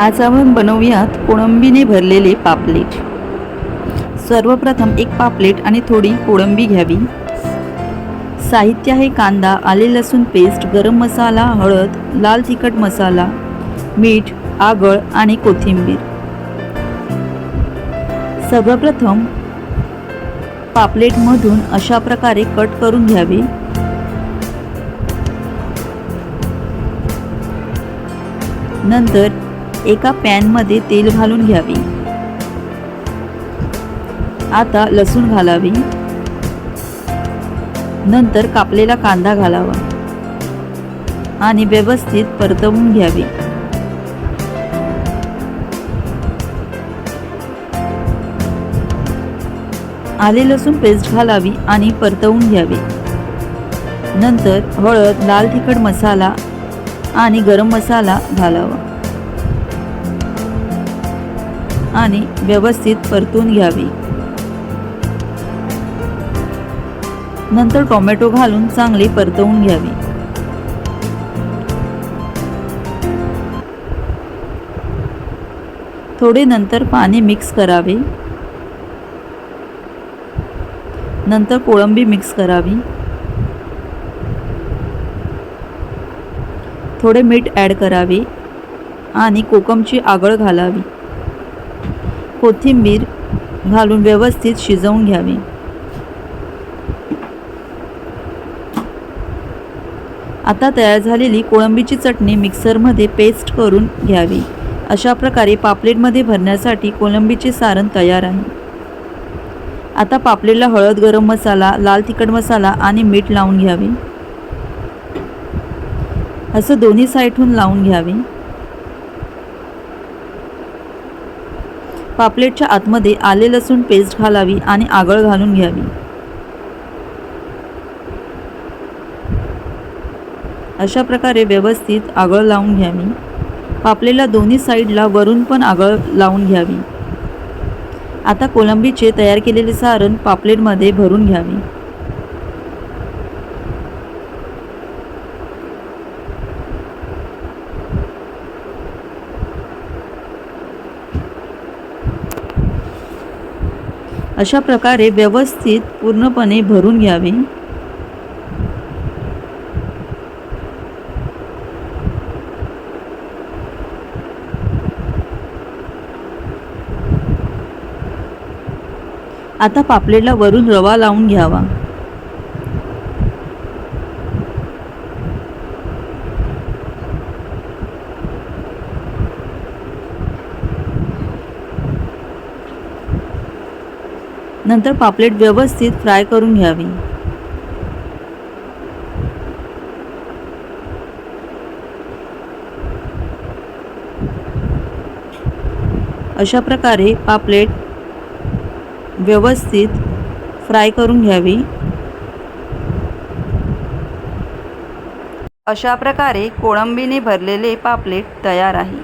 आज आपण बनवूयात कोळंबीने भरलेले पापलेट. सर्वप्रथम एक पापलेट आणि थोडी कोळंबी घ्यावी. साहित्य आहे कांदा आले लसूण पेस्ट गरम मसाला हळद लाल तिखट मसाला मीठ आगळ आणि कोथिंबीर. सर्वप्रथम पापलेटमधून अशा प्रकारे कट करून घ्यावे. नंतर एका पॅनमध्ये तेल घालून घ्यावे. आता लसूण घालावे. नंतर कापलेला कांदा घालावा. आणि व्यवस्थित परतवून घ्यावे. आले लसूण पेस्ट घालावी आणि परतवून घ्यावे. नंतर हळद लाल तिखट मसाला आणि गरम मसाला घालावा. आणि व्यवस्थित परतून घ्यावी. नंतर टोमॅटो घालून चांगले परतवून घ्यावे. थोडे नंतर पाणी मिक्स करावे. नंतर कोळंबी मिक्स करावी. थोडे मीठ ॲड करावे आणि कोकमची आगळ घालावी. कोथिंबीर घालून व्यवस्थित शिजवून घ्यावे. आता तयार झालेली कोळंबीची चटणी मिक्सरमध्ये पेस्ट करून घ्यावी. अशा प्रकारे पापलेटमध्ये भरण्यासाठी कोळंबीचे सारण तयार आहे. आता पापलेटला हळद गरम मसाला लाल तिखट मसाला आणि मीठ लावून घ्यावे. असं दोन्ही साईडहून लावून घ्यावे. पापलेटच्या आतमध्ये आले लसूण पेस्ट घालावी आणि आगळ घालून घ्यावी. अशा प्रकारे व्यवस्थित आगळ लावून घ्यावी. पापलेला दोन्ही साईडला वरून पण आगळ लावून घ्यावी. आता कोलंबीचे तयार केलेले सारण पापलेटमध्ये भरून घ्यावी. अशा प्रकारे व्यवस्थित पूर्णपणे भरून घ्यावे. आता पापलेटला वरून रवा लावून घ्यावा. नंतर पापलेट व्यवस्थित फ्राय करून घ्यावी. अशा प्रकारे पापलेट व्यवस्थित फ्राय करून घ्यावी. अशा प्रकारे कोळंबीने भरलेले पापलेट तयार आहे.